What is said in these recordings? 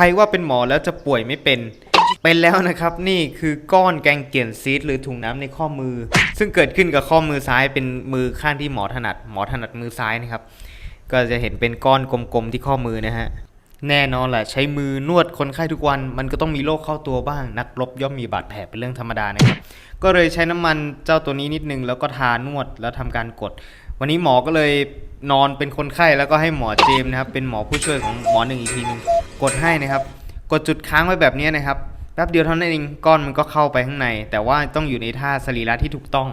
ใครว่าเป็นหมอแล้วจะป่วยไม่เป็น เป็นแล้วนะครับนี่คือก้อนแกงเกียนซีดหรือถุงน้ำในข้อมือ ซึ่งเกิดขึ้นกับข้อมือซ้ายเป็นมือข้างที่หมอถนัด หมอถนัดมือซ้ายนะครับ ก็จะเห็นเป็นก้อนกลมๆที่ข้อมือนะฮะแน่นอนแหละใช้มือนวดคนไข้ทุกวันมันก็ต้องมีโรคเข้าตัวบ้าง นักรบย่อมมีบาดแผลเป็นเรื่องธรรมดานะครับก็เลยใช้น้ำมันเจ้าตัวนี้นิดนึง แล้วก็ทานวดแล้วทำการกด วันนี้หมอก็เลยนอนเป็นคนไข้แล้วก็ให้หมอเจมส์นะครับเป็นหมอผู้ช่วยของหมอหนึ่งอีกทีหนึง กดให้นะครับ กดจุดค้างไว้แบบนี้นะครับแป๊บเดียวเท่านั้นเองก้อนมันก็เข้าไปข้างใน แต่ว่าต้องอยู่ในท่าสรีระที่ถูกต้อง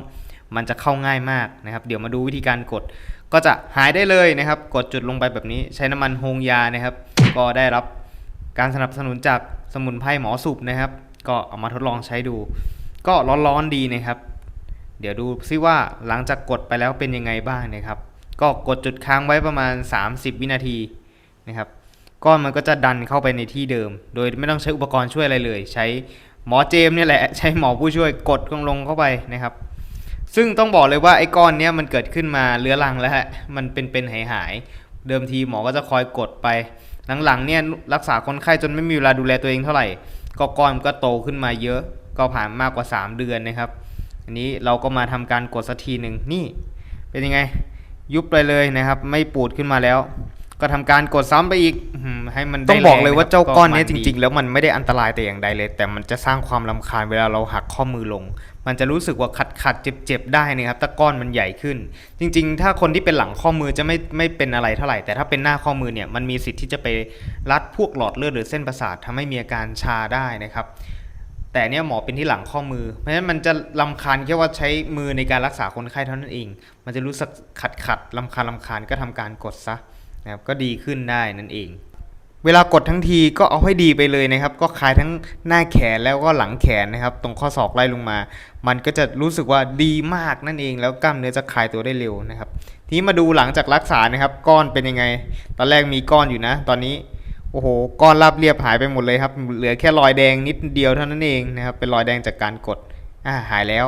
มันจะเข้าง่ายมากนะครับ เดี๋ยวมาดูวิธีการกด ก็จะหายได้เลยนะครับ กดจุดลงไปแบบนี้ ใช้น้ำมันโฮงยานะครับ ก็ได้รับการสนับสนุนจากสมุนไพรหมอสุบนะครับ ก็เอามาทดลองใช้ดู ก็ร้อนๆดีนะครับ เดี๋ยวดูซิว่าหลังจากกดไปแล้วเป็นยังไงบ้างนะครับ ก็กดจุดค้างไว้ประมาณ 30 วินาทีนะครับ ก้อนมันก็จะดันเข้าไปในที่เดิม โดยไม่ต้องใช้อุปกรณ์ช่วยอะไรเลย ใช้หมอเจมเนี่ยแหละ ใช้หมอผู้ช่วยกดลงเข้าไปนะครับ ซึ่งต้องบอกเลยว่าไอ้ก้อนเนี้ยมันเกิดขึ้นมาเรื้อรังแล้วฮะมันเป็นเป็นหายหายๆเดิมทีหมอก็จะคอยกดไป หลังๆเนี่ยรักษาคนไข้จนไม่มีเวลาดูแลตัวเองเท่าไหร่ก็ก้อนมันก็โตขึ้นมาเยอะ ก็ผ่านมากกว่า 3 เดือนนะครับ อันนี้เราก็มาทำการกดสักทีหนึ่งนี่ เป็นยังไง ยุบไปเลยนะครับ ไม่ปูดขึ้นมาแล้ว ก็ทำการกดซ้ำไปอีก ให้มันได้ต้องบอกเลยว่าแรงะคบเจ้าก้อนเนี้ยมัจดีริง ๆ แล้วมันไม่ได้อันตรายแต่อย่างใดเลย แต่มันจะสร้างความลำคาญเวลาเราหักข้อมือลง มันจะรู้สึกว่าขัดขัดเจ็บเจ็บๆได้นะครับถ้าก้อนมันใหญ่ขึ้น จริง ๆ ถ้าคนที่เป็นหลังข้อมือจะไม่ไม่เป็นอะไรเท่าไหร่แต่ถ้าเป็นหน้าข้อมือเนี่ยมันมีสิทธิ์ที่จะไปรัดพวกหลอดเลือดหรือเส้นประสาททำให้มีอาการชาได้นะครับแต่เนี่ยหมอเป็นที่หลังข้อมือ เพราะฉะนั้นมันจะลำคาญแค่ว่าใช้มือในการรักษาคนไข้เท่านั้นเอง มันจะรู้สึกขัดขัดๆลำคาญลำคาญก็ทำการกดซะนะครับก็ดีขึ้นได้นั่นเอง เวลากดทั้งทีก็เอาให้ดีไปเลยนะครับ ก็คลายทั้งหน้าแขนแล้วก็หลังแขนนะครับ ตรงข้อศอกไล่ลงมา มันก็จะรู้สึกว่าดีมากนั่นเอง แล้วกล้ามเนื้อจะคลายตัวได้เร็วนะครับ ทีนี้มาดูหลังจากรักษานะครับ ก้อนเป็นยังไง ตอนแรกมีก้อนอยู่นะ ตอนนี้โอ้โห ก้อนราบเรียบหายไปหมดเลยครับ เหลือแค่รอยแดงนิดเดียวเท่านั้นเองนะครับ เป็นรอยแดงจากการกด อ่า หายแล้ว